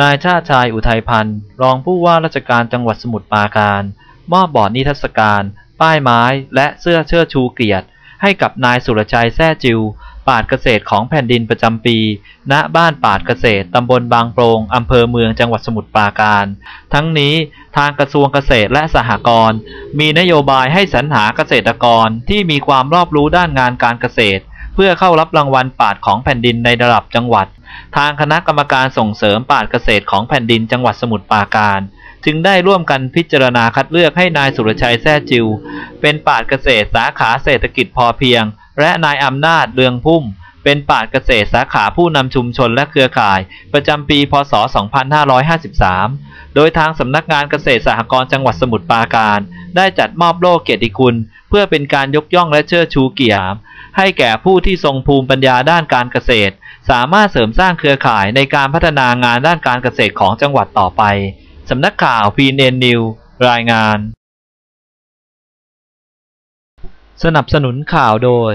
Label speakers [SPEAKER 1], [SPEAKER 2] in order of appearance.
[SPEAKER 1] นายชาติชายอุทัยพันธ์รองผู้ว่าราชการจังหวัดสมุทรปราการ มอบบอร์ดนิทรรศการ ป้ายไม้และเสื้อเชิดชูเกียรติ ให้กับนายสุรชัยแซ่จิวปาดเกษตรของแผ่นดินประจำปี ณ บ้านปาดเกษตร ตำบลบางโปรงอำเภอเมืองจังหวัดสมุทรปราการ ทั้งนี้ทางกระทรวงเกษตรและสหกรณ์มีนโยบายให้สรรหาเกษตรกรที่มีความรอบรู้ด้านงานการเกษตร เพื่อเข้ารับรางวัลปาดของแผ่นดินในระดับจังหวัด ทางคณะกรรมการส่งเสริมปาดเกษตรของแผ่นดินจังหวัดสมุทรปราการ จึงได้ร่วมกันพิจารณาคัดเลือกให้นายสุรชัยแซ่จิว เป็นปาดเกษตรสาขาเศรษฐกิจพอเพียง และนายอำนาจเรืองพุ่ม เป็นปาดเกษตรสาขาผู้นำชุมชนและเครือข่าย ประจำปี พศ 2553 โดยทางสำนักงานเกษตรสหกรณ์จังหวัดสมุทรปราการ ได้จัดมอบโล่เกียรติคุณ เพื่อเป็นการยกย่องและเชิดชูเกียรติ ให้แก่ผู้ที่ทรงภูมิปัญญาด้านการเกษตร สามารถเสริมสร้างเครือข่ายในการพัฒนางานด้านการเกษตรของจังหวัดต่อไป สำนักข่าวพีเอ็นนิวรายงาน สนับสนุนข่าวโดย